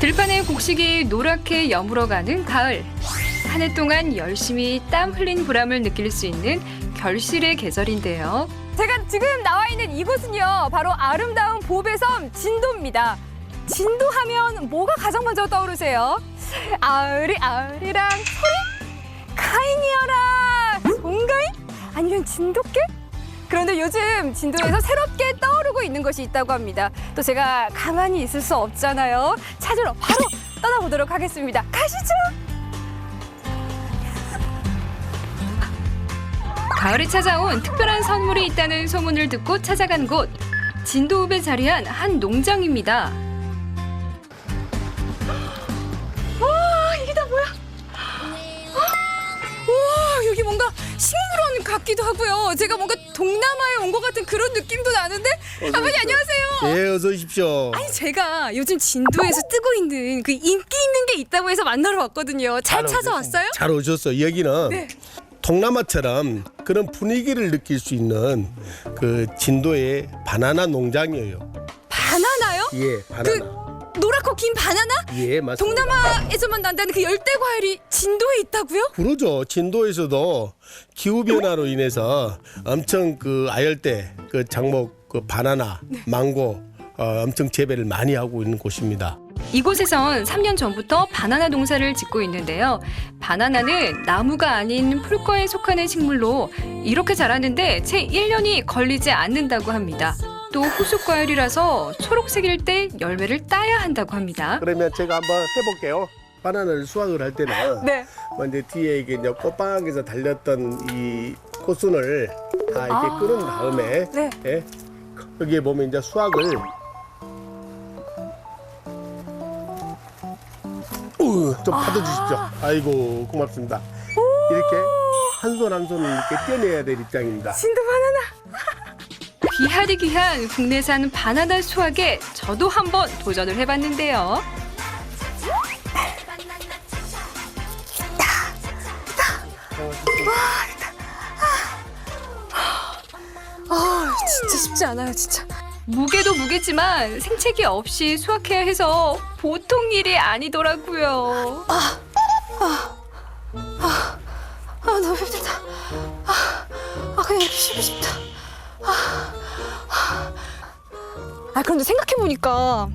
들판의 곡식이 노랗게 여물어가는 가을. 한 해 동안 열심히 땀 흘린 보람을 느낄 수 있는 결실의 계절인데요. 제가 지금 나와 있는 이곳은요, 바로 아름다운 보배섬 진도입니다. 진도하면 뭐가 가장 먼저 떠오르세요? 아으리 아으리랑 소리? 카인이어라! 송가인? 아니면 진돗개? 그런데 요즘 진도에서 새롭게 떠오르고 있는 것이 있다고 합니다. 또 제가 가만히 있을 수 없잖아요. 찾으러 바로 떠나보도록 하겠습니다. 가시죠! 가을에 찾아온 특별한 선물이 있다는 소문을 듣고 찾아간 곳. 진도읍에 자리한 한 농장입니다. 와 이게 다 뭐야? 와 여기 뭔가 식물원 같기도 하고요. 제가 뭔가 동남아에 온 것 같은 그런 느낌도 나는데 아버님 안녕하세요. 예, 어서 오십시오. 아니 제가 요즘 진도에서 뜨고 있는 그 인기 있는 게 있다고 해서 만나러 왔거든요. 잘 찾아왔어요? 잘 오셨어. 여기는 네. 동남아처럼 그런 분위기를 느낄 수 있는 그 진도의 바나나 농장이에요. 바나나요? 예, 바나나. 그 노랗고 긴 바나나? 예, 맞습니다. 동남아에서만 난다는 그 열대 과일이 진도에 있다고요? 그러죠. 진도에서도 기후 변화로 인해서 엄청 그 아열대 그 장목 그 바나나, 네. 망고 어, 엄청 재배를 많이 하고 있는 곳입니다. 이곳에선 3년 전부터 바나나 농사를 짓고 있는데요. 바나나는 나무가 아닌 풀과에 속하는 식물로 이렇게 자라는데 채 1년이 걸리지 않는다고 합니다. 또 후숙 과일이라서 초록색일 때 열매를 따야 한다고 합니다. 그러면 제가 한번 해볼게요. 바나나를 수확을 할 때는 네. 먼저 뒤에 이게 이제 꽃방에서 달렸던 이 꽃순을 다 이렇게 아. 끊은 다음에 네. 예, 여기에 보면 이제 수확을 우, 좀 받아주십시오. 아이고 고맙습니다. 이렇게 한 손 한 손 이렇게 떼내야 될 입장입니다. 바나나. 귀하디 귀한 국내산 바나나 수확에 저도 한번 도전을 해봤는데요. 아 진짜 쉽지 않아요 진짜. 무게도 무게지만 생채기 없이 수확해야 해서 보통 일이 아니더라고요. 아 너무 힘들다. 아, 아 그냥 이렇게 쉬고 싶다. 아, 아. 아 그런데 생각해 보니까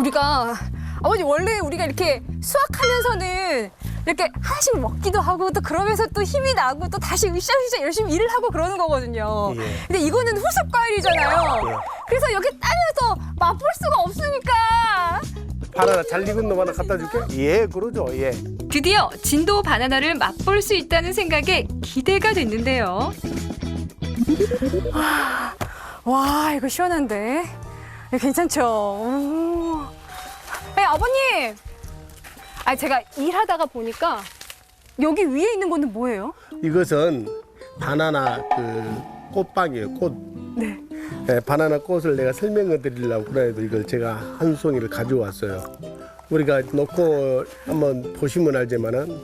우리가 아버님 원래 우리가 이렇게 수학하면서는 이렇게 하나씩 먹기도 하고 또 그러면서 또 힘이 나고 또 다시 으쌰으쌰 열심히 일을 하고 그러는 거거든요. 예. 근데 이거는 후습 과일이잖아요. 예. 그래서 여기 따면서 맛볼 수가 없으니까. 바나나 잘 익은 놈 하나 갖다 줄게. 예, 그러죠. 예. 드디어 진도 바나나를 맛볼 수 있다는 생각에 기대가 됐는데요. 와 이거 시원한데 이거 괜찮죠? 오. 네, 아버님. 아 제가 일하다가 보니까 여기 위에 있는 거는 뭐예요? 이것은 바나나 그 꽃방이에요. 꽃. 네. 예, 바나나 꽃을 내가 설명해 드리려고 그래도 이걸 제가 한 송이를 가져왔어요. 우리가 놓고 한번 보시면 알지만은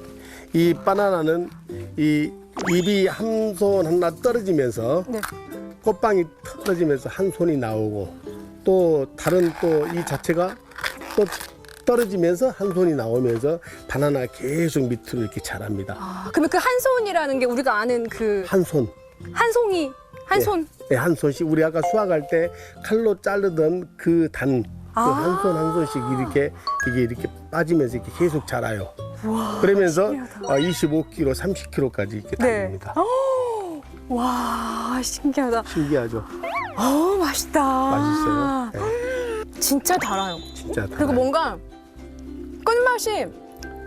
이 바나나는 이 잎이 한 손 하나 떨어지면서 네. 꽃방이 떨어지면서 한 손이 나오고 또 다른 또 이 자체가 또 떨어지면서 한 손이 나오면서 바나나 계속 밑으로 이렇게 자랍니다. 아 그러면 그 한 손이라는 게 우리가 아는 그 한 손. 한 송이 한 예. 손. 네, 한 손씩 우리 아까 수확할 때 칼로 자르던 그 단 그 아. 한 손 한 손씩 이렇게 이게 이렇게 빠지면서 이렇게 계속 자라요. 그러면서 신기하다. 어, 25kg, 30kg까지 이렇게 네. 달립니다. 와 신기하다. 신기하죠? 어 맛있다. 맛있어요. 네, 진짜 달아요. 진짜. 그리고 달아요. 뭔가 끝맛이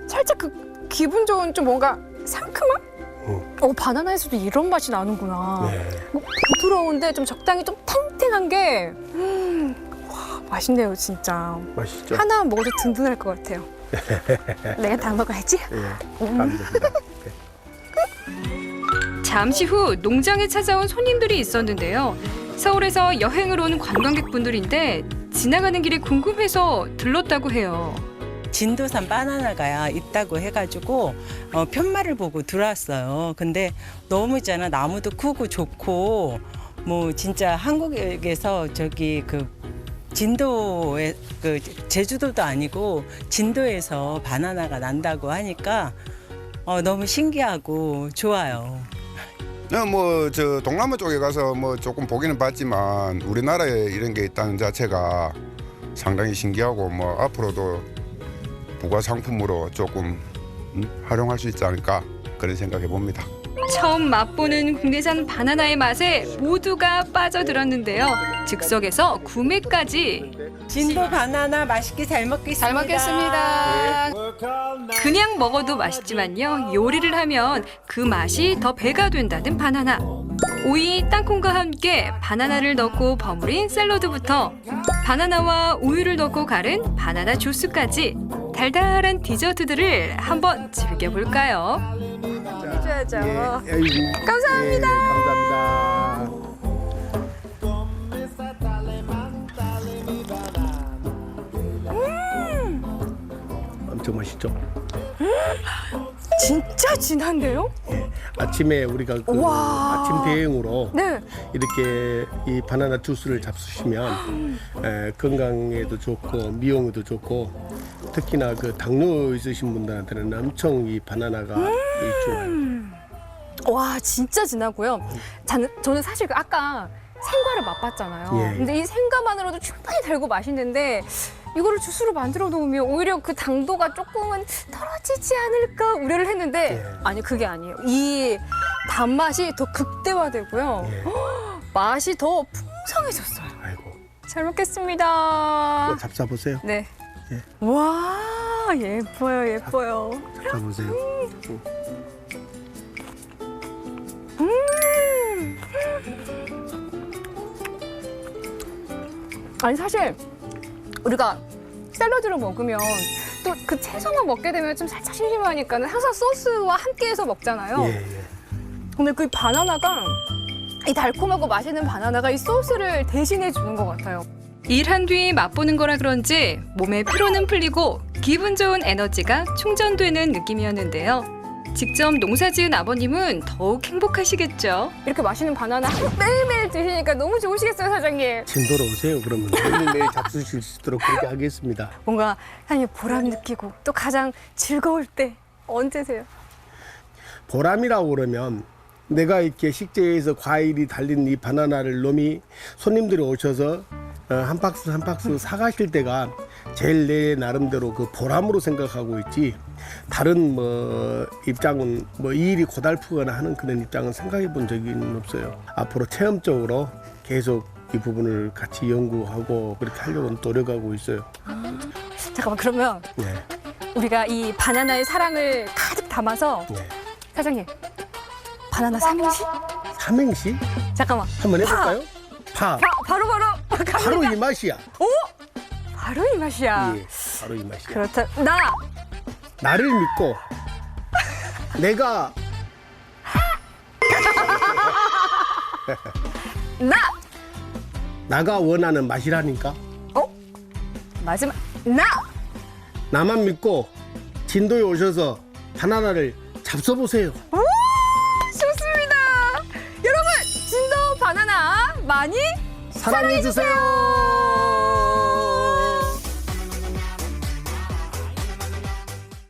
살짝 그 기분 좋은 좀 뭔가 상큼함? 응. 어 바나나에서도 이런 맛이 나는구나. 네. 뭐 부드러운데 좀 적당히 좀 탱탱한 게 음, 와, 맛있네요 진짜. 맛있죠? 하나 먹어도 든든할 것 같아요. 내가 다 먹어야지. 예, 감사합니다. 잠시 후 농장에 찾아온 손님들이 있었는데요. 서울에서 여행을 온 관광객분들인데 지나가는 길이 궁금해서 들렀다고 해요. 진도산 바나나가 있다고 해가지고 어, 편말을 보고 들어왔어요. 근데 너무 있잖아 나무도 크고 좋고 뭐 진짜 한국에서 저기 그 진도에 그 제주도도 아니고 진도에서 바나나가 난다고 하니까 어, 너무 신기하고 좋아요. 네, 뭐저 동남아 쪽에 가서 뭐 조금 보기는 봤지만 우리나라에 이런 게 있다는 자체가 상당히 신기하고 뭐 앞으로도 부가 상품으로 조금 음, 활용할 수 있지 않을까 그런 생각해 봅니다. 처음 맛보는 국내산 바나나의 맛에 모두가 빠져들었는데요. 즉석에서 구매까지 진도 바나나 맛있게 잘 먹겠습니다. 잘 먹겠습니다. 그냥 먹어도 맛있지만요. 요리를 하면 그 맛이 더 배가 된다는 바나나. 오이, 땅콩과 함께 바나나를 넣고 버무린 샐러드부터 바나나와 우유를 넣고 가른 바나나 주스까지 달달한 디저트들을 한번 즐겨볼까요? 해줘야죠. 예, 감사합니다. 예, 감사합니다. 엄청 맛있죠. 진짜 진한데요? 아침에 우리가 그. 아침 대행으로 네. 이렇게 이 바나나 주스를 잡수시면 에, 건강에도 좋고 미용에도 좋고 특히나 그 당뇨 있으신 분들한테는 엄청 이 바나나가 좋아요. 와 진짜 진하고요. 저는, 저는 사실 그 아까 생과를 맛봤잖아요. 예. 근데 이 생과만으로도 충분히 달고 맛있는데 이거를 주스로 만들어 놓으면 오히려 그 당도가 조금은 떨어지지 않을까 우려를 했는데 예. 아니 그게 아니에요. 이 단맛이 더 극대화되고요. 예. 맛이 더 풍성해졌어요. 아이고 잘 먹겠습니다. 잡숴보세요. 네. 예. 와 예뻐요 예뻐요. 잡숴보세요. 아니 사실 우리가 샐러드를 먹으면 또 그 채소만 먹게 되면 좀 살짝 심심하니까 항상 소스와 함께해서 먹잖아요. 예, 예. 근데 그 바나나가 이 달콤하고 맛있는 바나나가 이 소스를 대신해 주는 것 같아요. 일한 뒤 맛보는 거라 그런지 몸의 피로는 풀리고 기분 좋은 에너지가 충전되는 느낌이었는데요. 직접 농사지은 아버님은 더욱 행복하시겠죠. 이렇게 맛있는 바나나 매일매일 드시니까 너무 좋으시겠어요, 사장님. 진도로 오세요. 그러면 매일매일 잡수실 수 있도록 그렇게 하겠습니다. 뭔가 사장님 보람 느끼고 또 가장 즐거울 때 언제세요? 보람이라고 그러면 내가 이렇게 식재에서 과일이 달린 이 바나나를 놈이 손님들이 오셔서 어, 한 박스 한 박스 사가실 때가 제일 내 나름대로 그 보람으로 생각하고 있지. 다른 뭐 입장은 뭐 이 일이 고달프거나 하는 그런 입장은 생각해 본 적은 없어요. 앞으로 체험적으로 계속 이 부분을 같이 연구하고 그렇게 하려고 노력하고 있어요. 잠깐만 그러면 네, 우리가 이 바나나의 사랑을 가득 담아서 네. 사장님 바나나 삼행시? 삼행시 잠깐만 한번 해볼까요? 파 바, 바로 바로 갑니다. 바로 이 맛이야 바로 이 맛이야. 예, 바로 이 맛이야 그렇다. 나 나를 믿고 내가 나. 나가 원하는 맛이라니까 마지막 나. 나만 믿고 진도에 오셔서 바나나를 잡숴보세요 좋 많이 사랑해주세요